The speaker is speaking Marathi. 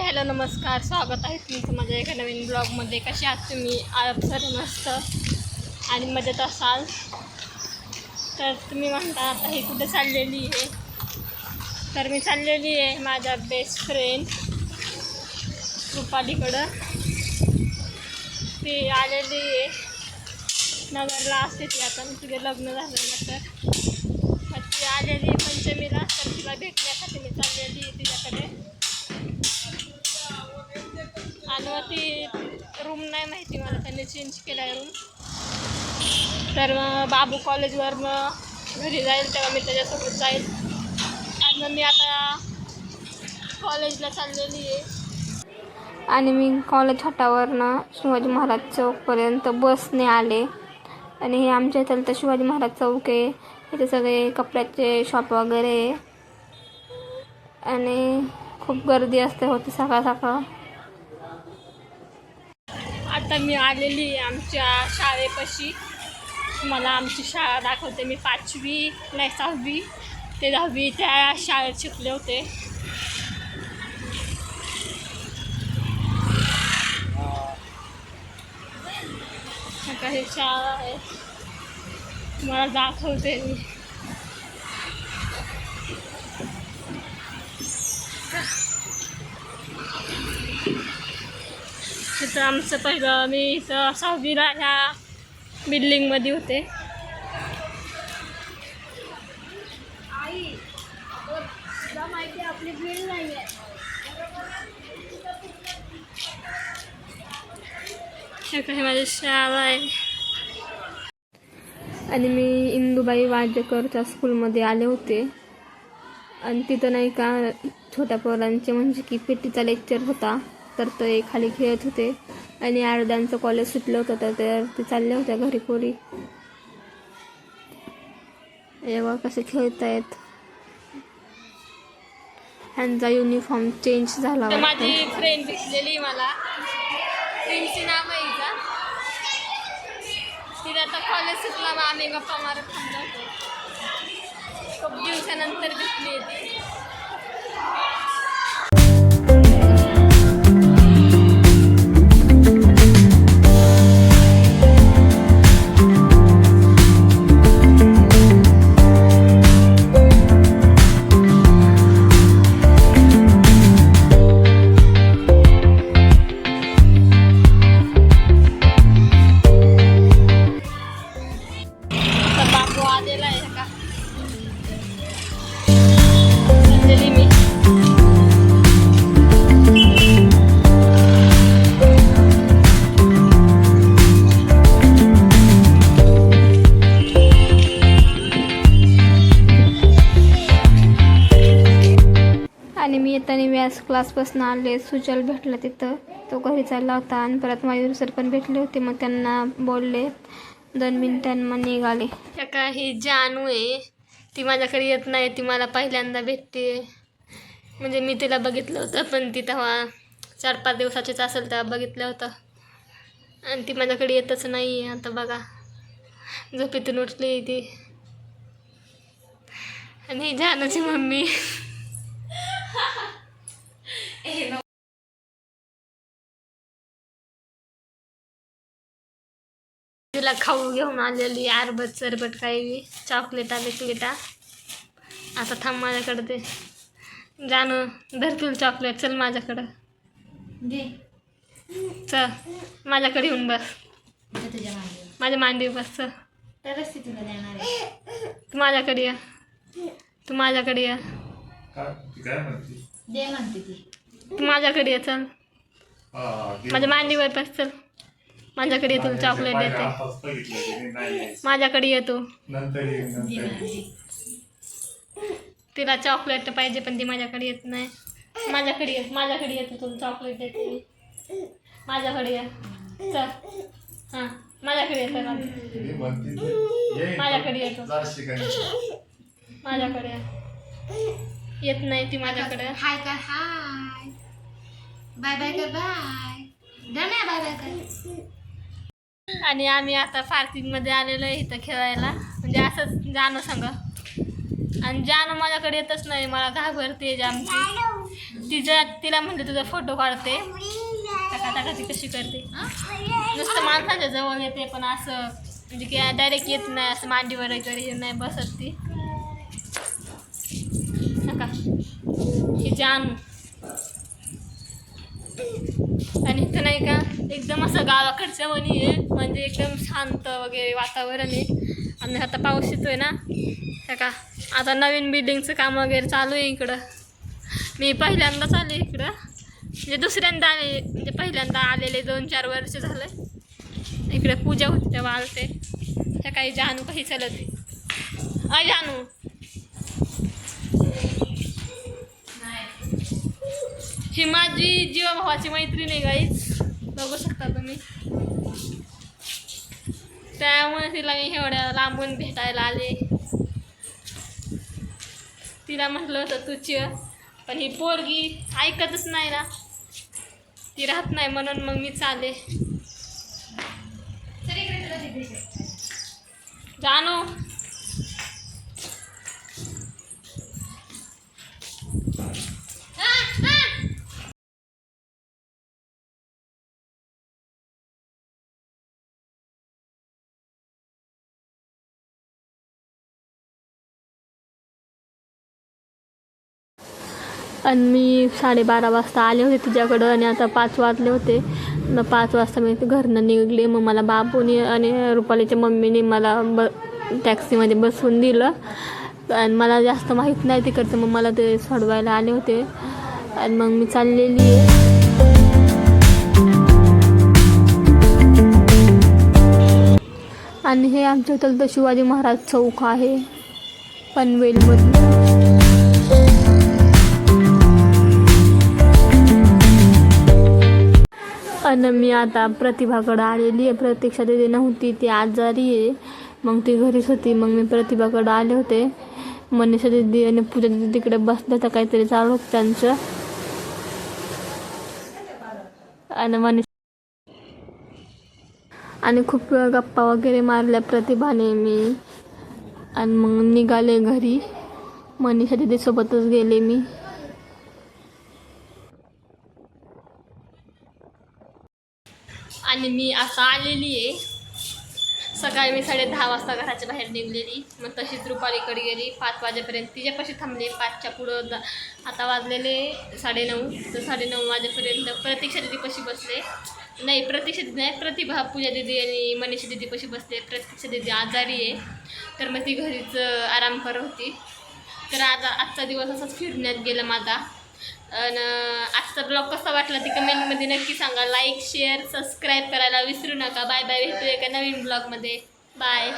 हाय हॅलो नमस्कार. स्वागत आहे तुमचं माझ्या एका नवीन ब्लॉगमध्ये. कसे आहात तुम्ही? आहात मस्त आणि मजेत असाल. तर तुम्ही म्हणता आता ही कुठे चाललेली आहे? तर मी चाललेली आहे माझ्या बेस्ट फ्रेंड रुपालीकडं. ती आलेली आहे. नगरला असते ती आता. तिथे लग्न झालं ना तर ती आलेली पंचमीला. तर तिला भेटण्यासाठी मी चाललेली आहे तिच्याकडे. ती रूम नाही माहिती मला त्यांनी चेंज केला आहे रूम तर मग बाबू कॉलेजवर मग घरी जाईल तेव्हा मी त्याच्यासोबत जाईल. आणि मग मी आता कॉलेजला चाललेली आहे. आणि मी कॉलेज फाटावरनं शिवाजी महाराज चौकपर्यंत बसने आले. आणि हे आमच्या इथलं तर शिवाजी महाराज चौक आहे. इथे सगळे कपड्याचे शॉप वगैरे आहे. आणि खूप गर्दी असते होती सकाळ सकाळ आता मी आलेली आहे आमच्या शाळेपाशी. मला आमची शाळा दाखवते. मी पाचवी नाही सहावी ते दहावी त्या शाळेत शिकले होते. आता हे शाळा आहे. मला दाखवते मी. तर आमचं पहिलं मी इथं सहावीला ह्या बिल्डिंगमध्ये होते. हे काही माझी शाळा आहे. आणि मी इंदुबाई वाजेकरच्या स्कूलमध्ये आले होते. आणि तिथं नाही का छोट्या पोरांचे म्हणजे की पेटीचा लेक्चर होता. तर ते खाली खेळत होते. आणि अर्ध्यांचं कॉलेज सुटलं होतं तर ते ते चालले होत्या घरी पोरी. एवढं कसे खेळतायत. ह्यांचा युनिफॉर्म चेंज झाला माझी फ्रेंड दिसलेली मला. फ्रेंडची नाव आहे हिचा तिला आता कॉलेज सुटला मग आम्ही गप्पा मारत थांबलो होतो. खूप दिवसानंतर दिसली येताना क्लासपासून आले सुजल भेटला तिथं. तो घरी चालला होता आणि परत मयूर सर पण भेटले होते. मग त्यांना बोलले दोन मिनिटांनी निघाले. का ही जानू आहे. ती माझ्याकडे येत नाही. ती मला पहिल्यांदा भेटते. म्हणजे मी तिला बघितलं होतं पण ती तेव्हा चार पाच दिवसाचीच असेल तेव्हा बघितलं होतं. आणि ती माझ्याकडे येतच नाही आहे. आता बघा. झोपेतून उठली ती. आणि ही जानूची मम्मी. तिला खाऊ घेऊन आलेली आरबट सरबट काही बी चॉकलेटा बिकलेटा आता थांब माझ्याकडे ते. जानू धरतील चॉकलेट चल माझ्याकडं. दे. चल माझ्याकडे येऊन बस. इथं तुझ्या मागे. माझ्या मांडी बस चल. तरच ती तुला देणार आहे. तू माझ्याकडे ये. तू माझ्याकडे ये. काय ती काय म्हणते? दे म्हणते ती तू. माझ्याकडे ये चल. हा, माझ्या मांडीवर बस चल. माझ्याकडे ये तुला चॉकलेट देते. की. माझ्याकडे ये तू. नंतर येईन दे नंतर म्हणते येईन. तिला चॉकलेट पाहिजे पण ती माझ्याकडे येत नाही. माझ्याकडे ये माझ्याकडे येतो तुला चॉकलेट देते मी. माझ्याकडे ये. चल. हां माझ्याकडे येतं का. माझ्याकडे येतो. माझ्याकडे ये. येत नाही ती माझ्याकडे. हाय कर हाय. बाय बाय कर बाय ना बाय बाय कर आणि आम्ही आता पार्किंगमध्ये आलेलो आहे इथं खेळायला. म्हणजे असंच जाणं सांग. आणि जाणं माझ्याकडे येतच नाही मला घाबरते आमची तिच्या तिला म्हणते तुझा फोटो काढते. टाका टाका ती कशी करते. नुसतं माणसाच्या जवळ येते पण असं म्हणजे की डायरेक्ट येत नाही असं मांडीवर वगैरे नाही बसत ती. नका ही जाणू आणि इथं नाही का एकदम असं गावाकडच्या वणी आहे. म्हणजे एकदम शांत वगैरे वातावरण आहे. आणि आता पाऊस येतोय ना. त्या का आता नवीन बिल्डिंगचं काम वगैरे चालू आहे इकडं. मी पहिल्यांदाच आले इकडं. म्हणजे दुसऱ्यांदा आले म्हणजे पहिल्यांदा आलेले दोन चार वर्ष झालं इकडे पूजा होती तेव्हा आलते. त्या काही जानू काही चालत अ जानू. ही माझी जीवाभावाची मैत्रीण आहे गाईच बघू शकता तुम्ही. त्यामुळे तिला मी एवढ्या लांबून भेटायला आले. तिला म्हटलं होतं तुझी पण ही पोरगी ऐकतच नाही ना. ती राहत नाही म्हणून मग मी चाले चल इकडे तुला दिसते. जानू हा, हा. आणि मी साडेबारा वाजता आले होते तुझ्याकडं आणि आता पाच वाजले होते. मग पाच वाजता मी घरनं निघले. मग मला बापूने आणि रुपालीच्या मम्मीने मला ब टॅक्सीमध्ये बसवून दिलं. आणि मला जास्त माहीत नाही तिकडचं. मग मला ते सोडवायला आले होते. आणि मग मी चाललेली आहे. आणि हे आमच्या इथलं शिवाजी महाराज चौक आहे. पनवेलमधलं आणि मी आता प्रतिभाकडं आलेली आहे. प्रतीक्षा दिदी नव्हती ती आजारी आहे. मग ती घरीच होती. मग मी प्रतिभाकडं आले होते. मनीषा दिदी आणि पूजा दिदी तिकडे बसल्या तर काहीतरी चालू होतं त्यांचं. आणि मनीष आणि खूप गप्पा वगैरे मारल्या प्रतिभाने मी. आणि मग निघाले घरी. मनीषा दिदीसोबतच गेले मी. आणि मी आता आलेली आहे. सकाळी मी साडे दहा वाजता घराच्या बाहेर निघलेली. मग तशीच रुपालीकडे गेली. पाच वाजेपर्यंत तिच्यापाशी थांबले. पाचच्या पुढं द आता वाजलेले साडेनऊ. तर साडेनऊ वाजेपर्यंत प्रतीक्षा दिदीपाशी बसले. नाही प्रतीक्षा दिदी नाही प्रतिभा पूजा दिदी आणि मनीषा दिदीपाशी बसले. प्रतीक्षा दिदी आजारी आहे. तर मग ती घरीच आराम करत होती. तर आता आजचा दिवस असाच फिरण्यात गेला माझा. आणि आजचा ब्लॉग कसा वाटला ते कमेंटमध्ये नक्की सांगा. लाईक शेअर सबस्क्राईब करायला विसरू नका. बाय बाय भेटूया एका नवीन ब्लॉगमध्ये बाय